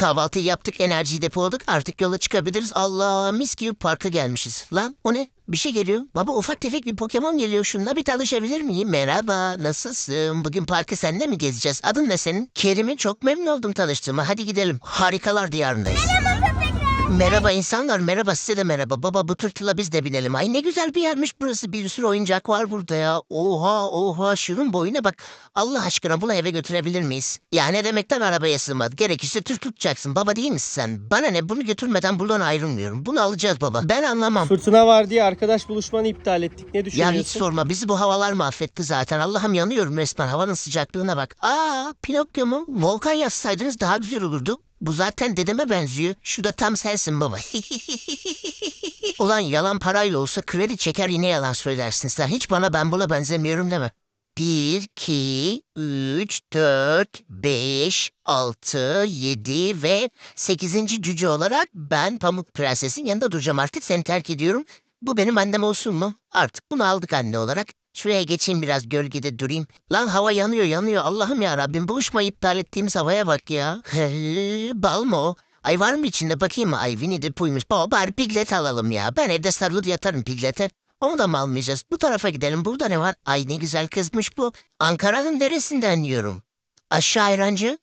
Kahvaltıyı yaptık, enerjiyi depoladık. Artık yola çıkabiliriz. Allah mis gibi parka gelmişiz. Lan o ne? Bir şey geliyor. Baba ufak tefek bir Pokemon geliyor. Şununla bir tanışabilir miyim? Merhaba, nasılsın? Bugün parkı seninle mi gezeceğiz? Adın ne senin? Kerim'in çok memnun oldum tanıştığıma. Hadi gidelim. Harikalar diyarındayız. Merhaba insanlar, merhaba size de merhaba. Baba bu tırtıla biz de binelim. Ay ne güzel bir yermiş burası. Bir sürü oyuncak var burada ya. Oha oha şunun boyuna bak. Allah aşkına bunu eve götürebilir miyiz? Ya ne demekten arabaya sığmadı. Gerekirse tır tutacaksın. Baba değil misin sen? Bana ne bunu götürmeden buradan ayrılmıyorum. Bunu alacağız baba. Ben anlamam. Fırtına var diye arkadaş buluşmanı iptal ettik. Ne Ya hiç düşünüyorsun? sorma bizi bu havalar mahvetti zaten. Allah'ım yanıyorum resmen havanın sıcaklığına bak. Aa Pinokyo mu? Volkan yazsaydınız daha güzel olurdu. Bu zaten dedeme benziyor. Şu da tam sensin baba. Ulan yalan parayla olsa kredi çeker yine yalan söylersin sen. Hiç bana ben buna benzemiyorum deme. Bir, iki, üç, dört, beş, altı, yedi ve sekizinci cüce olarak ben Pamuk Prenses'in yanında duracağım artık seni terk ediyorum. Bu benim annem olsun mu? Artık bunu aldık anne olarak. Şuraya geçeyim biraz gölgede durayım. Lan hava yanıyor yanıyor. Allah'ım ya Rabbim buluşmayı iptal ettiğimiz havaya bak ya. Bal mı o? Ay var mı içinde bakayım mı? Ay Winnie the Pooh'ymuş. Baba bari piglet alalım ya. Ben evde sarılır yatarım piglete. Onu da mı almayacağız? Bu tarafa gidelim. Burada ne var? Ay ne güzel kızmış bu. Ankara'nın neresinden diyorum. Aşağı ayrancı.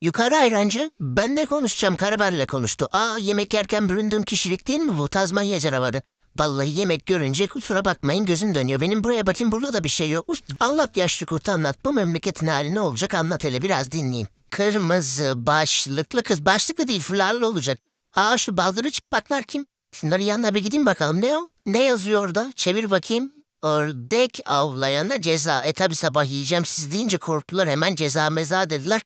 Yukarı ayrancı. Ben ne konuşacağım? Karaberle konuştu. Aa yemek yerken büründüğüm kişilik değil mi bu? Tazmanya canavarı. Vallahi yemek görünce kusura bakmayın gözüm dönüyor. Benim buraya bakayım burada da bir şey yok. Ust, Anlat yaşlı kurt anlat. Bu memleketin hali ne olacak anlat hele biraz dinleyeyim. Kırmızı başlıklı kız. Başlıklı değil fularlı olacak. Aa şu baldırı çıplaklar kim? Şunların yanına bir gideyim bakalım. Ne o? Ne yazıyor orada? Çevir bakayım. Ördek avlayana ceza. E tabi sabah yiyeceğim siz deyince korktular hemen ceza meza dediler.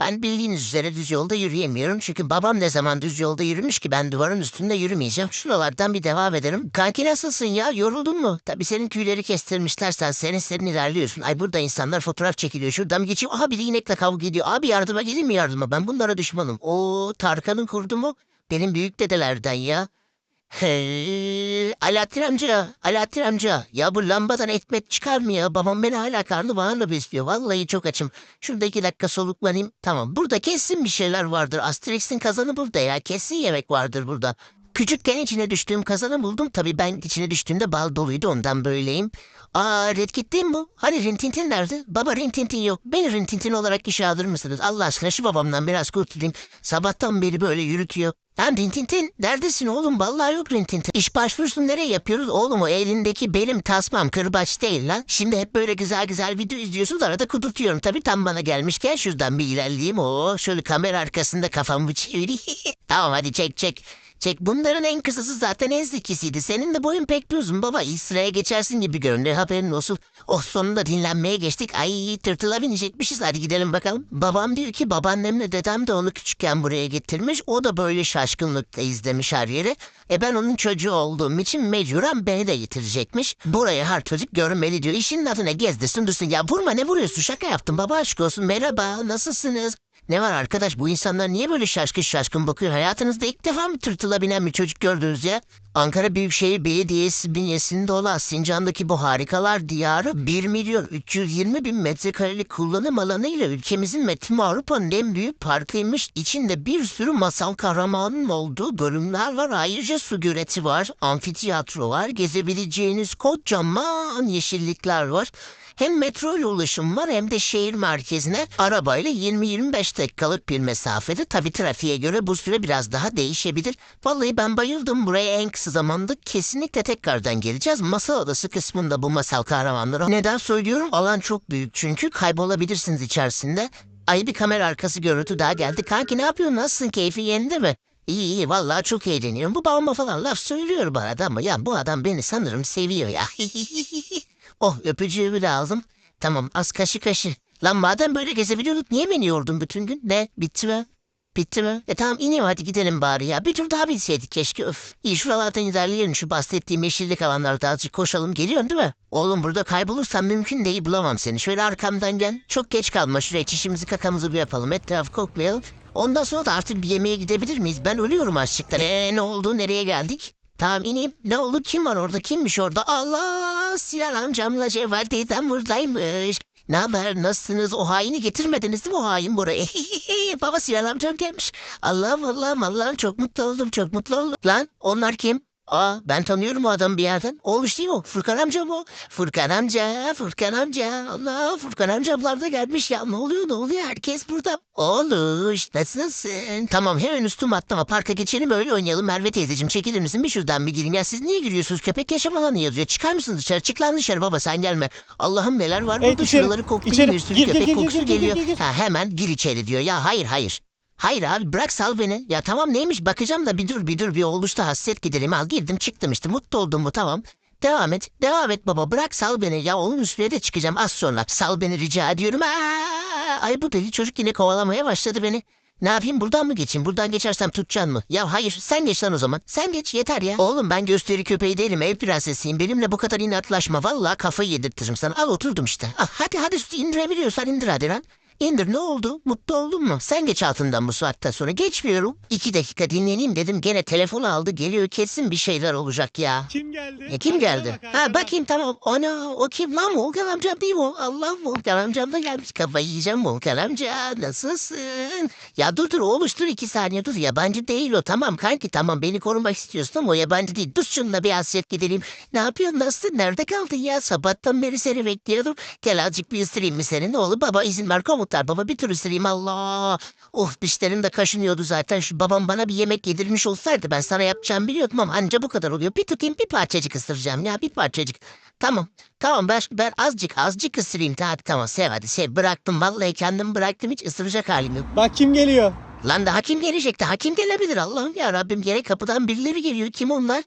Ben bildiğiniz üzere düz yolda yürüyemiyorum. Çünkü babam ne zaman düz yolda yürümüş ki ben duvarın üstünde yürümeyeceğim. Şuralardan bir devam ederim. Kanki nasılsın ya? Yoruldun mu? Tabii senin tüyleri kestirmişler sen senin senin ilerliyorsun. Ay burada insanlar fotoğraf çekiliyor. Şuradan geçiyor. Aha biri inekle kavga ediyor. Abi yardıma gelin mi yardıma? Ben bunlara düşmanım. O Tarkan'ın kurdu mu? Benim büyük dedelerden ya. Hey, Alaaddin amca, Alaaddin amca. Ya bu lambadan ekmek çıkar mı ya? Babam beni hala karnı besliyor. Vallahi çok açım. Şurada iki dakika soluklanayım. Tamam, burada kesin bir şeyler vardır. Asterix'in kazanı burada ya. Kesin yemek vardır burada. Küçükken içine düştüğüm kazanı buldum. Tabii ben içine düştüğümde bal doluydu ondan böyleyim. Aa Red Kit bu? Hani Rintintin nerede? Baba Rintintin yok. Beni Rintintin olarak işe alır mısınız? Allah aşkına şu babamdan biraz kurtulayım. Sabahtan beri böyle yürütüyor. Lan Rintintin neredesin oğlum? Vallahi yok Rintintin. İş başvurusunu nereye yapıyoruz? Oğlum o elindeki benim tasmam kırbaç değil lan. Şimdi hep böyle güzel güzel video izliyorsunuz arada kudurtuyorum. Tabii tam bana gelmişken şuradan bir ilerleyeyim. Oo şöyle kamera arkasında kafamı çevireyim. tamam hadi çek çek. Çek bunların en kısası zaten en zekisiydi. Senin de boyun pek bir uzun baba. İyi sıraya geçersin gibi görünüyor haberin olsun. Oh sonunda dinlenmeye geçtik. Ay tırtıla binecekmişiz hadi gidelim bakalım. Babam diyor ki babaannemle dedem de onu küçükken buraya getirmiş. O da böyle şaşkınlıkla izlemiş her yeri. E ben onun çocuğu olduğum için mecburen beni de getirecekmiş. Buraya her çocuk görmeli diyor. İşin adı ne gezdirsin dursun. Ya vurma ne vuruyorsun şaka yaptım baba aşk olsun. Merhaba nasılsınız? Ne var arkadaş bu insanlar niye böyle şaşkın şaşkın bakıyor? Hayatınızda ilk defa mı tırtıla binen bir çocuk gördünüz ya? Ankara Büyükşehir Belediyesi bünyesinde olan Sincan'daki bu harikalar diyarı 1 milyon 320 bin metrekarelik kullanım alanıyla ülkemizin ve tüm Avrupa'nın en büyük parkıymış. İçinde bir sürü masal kahramanın olduğu bölümler var. Ayrıca su güreti var, amfiteyatro var, gezebileceğiniz kocaman yeşillikler var. Hem metro ile ulaşım var hem de şehir merkezine arabayla 20-25 dakikalık bir mesafede. Tabi trafiğe göre bu süre biraz daha değişebilir. Vallahi ben bayıldım buraya en kısa zamanda kesinlikle tekrardan geleceğiz. Masal odası kısmında bu masal kahramanları. Neden söylüyorum? Alan çok büyük çünkü kaybolabilirsiniz içerisinde. Ay bir kamera arkası görüntü daha geldi. Kanki ne yapıyorsun? Nasılsın? Keyfin yerinde mi? İyi iyi vallahi çok eğleniyorum. Bu babama falan laf söylüyor bana da ama ya bu adam beni sanırım seviyor ya. oh öpücüğümü lazım. Tamam az kaşı kaşı. Lan madem böyle gezebiliyorduk niye beni yordun bütün gün? Ne? Bitti mi? Bitti mi? E tamam ineyim hadi gidelim bari ya. Bir tur daha bilseydik keşke öf. İyi şuralardan ilerleyelim şu bahsettiğim yeşillik alanlarda azıcık koşalım. Geliyorsun değil mi? Oğlum burada kaybolursan mümkün değil bulamam seni. Şöyle arkamdan gel. Çok geç kalma şuraya çişimizi kakamızı bir yapalım. Etrafı koklayalım. Ondan sonra da artık bir yemeğe gidebilir miyiz? Ben ölüyorum açlıktan. Eee ne oldu? Nereye geldik? Tamam ineyim. Ne oldu? Kim var orada? Kimmiş orada? Allah! Sinan amcamla Cevher teyzem buradaymış. Ne haber? Nasılsınız? O haini getirmediniz mi o hain buraya? Baba Sinan amcam gelmiş. Allah'ım Allah'ım Allah'ım çok mutlu oldum çok mutlu oldum. Lan onlar kim? Aa ben tanıyorum o adamı bir yerden. Olmuş değil mi o? Furkan amca mı o? Furkan amca, Furkan amca. Allah Furkan amcamlar da gelmiş ya. Ne oluyor ne oluyor? Herkes burada. Oluş nasılsın? Tamam hemen üstüm atlama. Parka geçelim öyle oynayalım. Merve teyzeciğim çekilir misin? Bir şuradan bir gireyim. Ya siz niye giriyorsunuz? Köpek yaşam alanı yazıyor. Çıkar mısın dışarı? Çık lan dışarı baba sen gelme. Allah'ım neler var burada. Şuraları koklayayım. Bir sürü köpek kokusu geliyor. Ha, hemen gir içeri diyor. Ya hayır hayır. Hayır abi bırak sal beni. Ya tamam neymiş bakacağım da bir dur bir dur bir oluşta hasret giderim. Al girdim çıktım işte mutlu oldum mu tamam. Devam et. Devam et baba. Bırak sal beni. Ya onun üstüne de çıkacağım az sonra. Sal beni rica ediyorum. Aa, ay bu deli çocuk yine kovalamaya başladı beni. Ne yapayım buradan mı geçeyim? Buradan geçersem tutacaksın mı? Ya hayır sen geç lan o zaman. Sen geç yeter ya. Oğlum ben gösteri köpeği değilim ev prensesiyim. Benimle bu kadar inatlaşma. Vallahi kafayı yedirtirim sana. Al oturdum işte. Ah, hadi hadi indirebiliyorsan indir hadi lan. İndir ne oldu? Mutlu oldun mu? Sen geç altından bu saatten sonra. Geçmiyorum. İki dakika dinleneyim dedim. Gene telefonu aldı. Geliyor kesin bir şeyler olacak ya. Kim geldi? E, kim geldi? Ha bakayım tamam. Ana o kim lan Volkan amcam değil mi o? Allah Volkan amcam da gelmiş. Kafayı yiyeceğim Volkan amca. Nasılsın? Ya dur dur oğluş dur iki saniye dur. Yabancı değil o. Tamam kanki tamam beni korumak istiyorsun ama o yabancı değil. Dur şununla bir hasret gidelim. Ne yapıyorsun nasılsın? Nerede kaldın ya? Sabahtan beri seni bekliyordum. Gel azıcık bir ısırayım mı senin? Olur baba izin ver komutar. Baba bir tür ısırayım Allah. Oh dişlerim de kaşınıyordu zaten. Şu babam bana bir yemek yedirmiş olsaydı ben sana yapacağım biliyordum ama anca bu kadar oluyor. Bir tutayım bir parçacık ısıracağım ya bir parçacık. Tamam tamam ben, ben azıcık azıcık ısırayım. Hadi tamam sev hadi sev. Bıraktım vallahi kendimi bıraktım hiç ısıracak halim yok. Bak kim geliyor? Lan daha kim gelecek daha kim gelebilir Allah'ım ya Rabbim gerek kapıdan birileri geliyor kim onlar?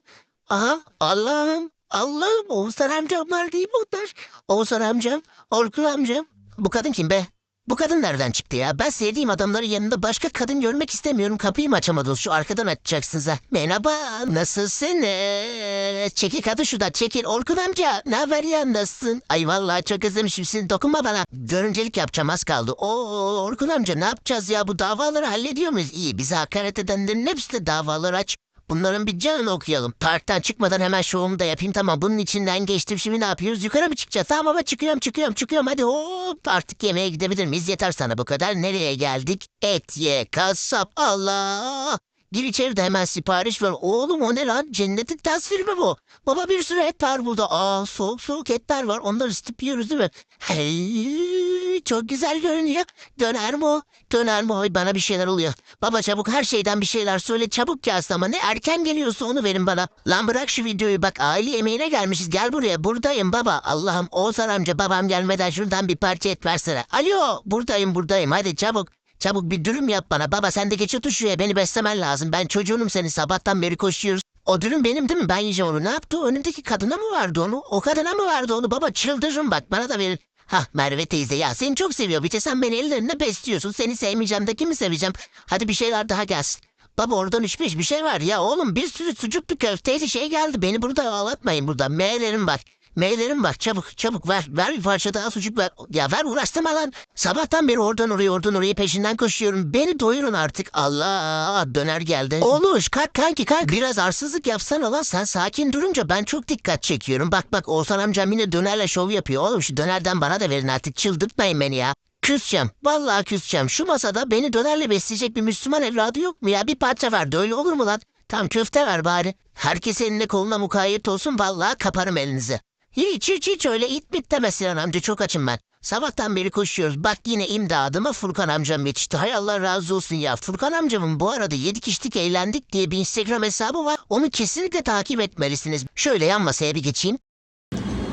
Aha Allah'ım Allah'ım Oğuzhan amcamlar değil mi onlar? Oğuzhan amcam Orkun amcam bu kadın kim be? Bu kadın nereden çıktı ya? Ben sevdiğim adamların yanında başka kadın görmek istemiyorum. Kapıyı mı açamadınız? Şu arkadan açacaksınız ha. Merhaba, nasılsın? Ee, çekil kadın şuradan, çekil. Orkun amca, ne haber ya, nasılsın? Ay vallahi çok özlemişim seni, dokunma bana. Görüncelik yapacağım, az kaldı. Oo, Orkun amca ne yapacağız ya? Bu davaları hallediyor muyuz? İyi, bize hakaret edenlerin hepsine davalar aç. Bunların bir canını okuyalım. Parktan çıkmadan hemen şovumu da yapayım. Tamam bunun içinden geçtim. Şimdi ne yapıyoruz? Yukarı mı çıkacağız? Tamam ama çıkıyorum çıkıyorum çıkıyorum. Hadi hop artık yemeğe gidebilir miyiz? Yeter sana bu kadar. Nereye geldik? Et ye kasap. Allah. Gir içeri de hemen sipariş ver. Oğlum o ne lan? Cennetin tasviri bu? Baba bir sürü et var burada. Aa soğuk soğuk etler var. Onları ısıtıp yiyoruz değil mi? Hey, çok güzel görünüyor. Döner mi o? Döner mi? Ay bana bir şeyler oluyor. Baba çabuk her şeyden bir şeyler söyle. Çabuk yaz ama ne erken geliyorsa onu verin bana. Lan bırak şu videoyu bak aile yemeğine gelmişiz. Gel buraya buradayım baba. Allah'ım Oğuzhan amca babam gelmeden şuradan bir parça et versene. Alo buradayım buradayım hadi çabuk. Çabuk bir dürüm yap bana. Baba sen de geç otur şuraya beni beslemen lazım. Ben çocuğunum senin sabahtan beri koşuyoruz. O dürüm benim değil mi? Ben yiyeceğim onu. Ne yaptı? O önündeki kadına mı verdi onu? O kadına mı verdi onu? Baba çıldırırım bak bana da verin. Hah Merve teyze ya seni çok seviyor. Bir sen beni ellerinde besliyorsun. Seni sevmeyeceğim de kimi seveceğim? Hadi bir şeyler daha gelsin. Baba oradan üç bir şey var ya oğlum bir sürü sucuklu köfteydi şey geldi. Beni burada ağlatmayın burada. Meylerim var. Meylerim var çabuk çabuk ver. Ver bir parça daha sucuk ver. Ya ver uğraştırma lan. Sabahtan beri oradan oraya oradan oraya peşinden koşuyorum. Beni doyurun artık. Allah döner geldi. Oluş kalk kanki kalk. Biraz arsızlık yapsana lan sen sakin durunca ben çok dikkat çekiyorum. Bak bak Oğuzhan amcam yine dönerle şov yapıyor. Oğlum şu dönerden bana da verin artık çıldırtmayın beni ya. Küseceğim. Vallahi küseceğim. Şu masada beni dönerle besleyecek bir Müslüman evladı yok mu ya? Bir parça verdi öyle olur mu lan? Tam köfte ver bari. Herkes eline koluna mukayyet olsun vallahi kaparım elinizi. Hiç hiç hiç öyle it bit deme Sinan amca çok açım ben. Sabahtan beri koşuyoruz. Bak yine imdadıma Furkan amcam yetişti. Hay Allah razı olsun ya. Furkan amcamın bu arada yedik içtik eğlendik diye bir Instagram hesabı var. Onu kesinlikle takip etmelisiniz. Şöyle yan masaya bir geçeyim.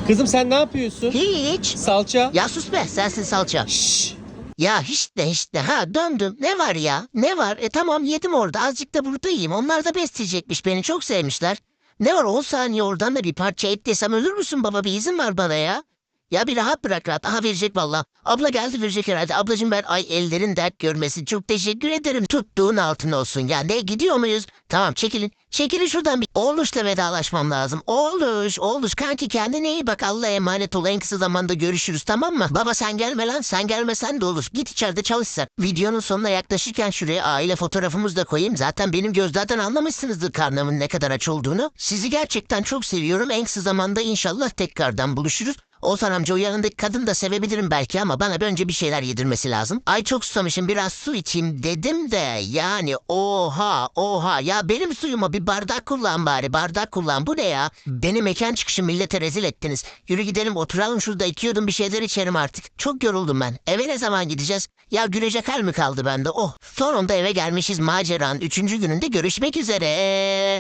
Kızım sen ne yapıyorsun? Hiç. Salça. Ya sus be sensin salça. Şşş. Ya hiç de hiç de ha döndüm. Ne var ya? Ne var? E tamam yedim orada. Azıcık da burada yiyeyim. Onlar da besleyecekmiş. Beni çok sevmişler. Ne var 10 saniye oradan da bir parça et desem ölür müsün baba? Bir izin var bana ya. Ya bir rahat bırak rahat. Aha verecek valla. Abla geldi verecek herhalde. Ablacığım ben ay ellerin dert görmesin. Çok teşekkür ederim. Tuttuğun altın olsun. Ya ne gidiyor muyuz? Tamam çekilin. Çekilin şuradan bir. Oğluş'la vedalaşmam lazım. Oğluş, Oğluş kanki kendine iyi bak. Allah'a emanet ol. En kısa zamanda görüşürüz tamam mı? Baba sen gelme lan. Sen gelmesen de olur. Git içeride çalış sen. Videonun sonuna yaklaşırken şuraya aile fotoğrafımızı da koyayım. Zaten benim gözlerden anlamışsınızdır karnımın ne kadar aç olduğunu. Sizi gerçekten çok seviyorum. En kısa zamanda inşallah tekrardan buluşuruz. Oğuzhan amca o yanındaki kadın da sevebilirim belki ama bana bir önce bir şeyler yedirmesi lazım. Ay çok susamışım biraz su içeyim dedim de yani oha oha ya benim suyuma bir bardak kullan bari bardak kullan bu ne ya? Beni mekan çıkışı millete rezil ettiniz. Yürü gidelim oturalım şurada içiyordum bir şeyler içerim artık. Çok yoruldum ben. Eve ne zaman gideceğiz? Ya gülecek hal mi kaldı bende? Oh. Sonunda eve gelmişiz maceranın üçüncü gününde görüşmek üzere.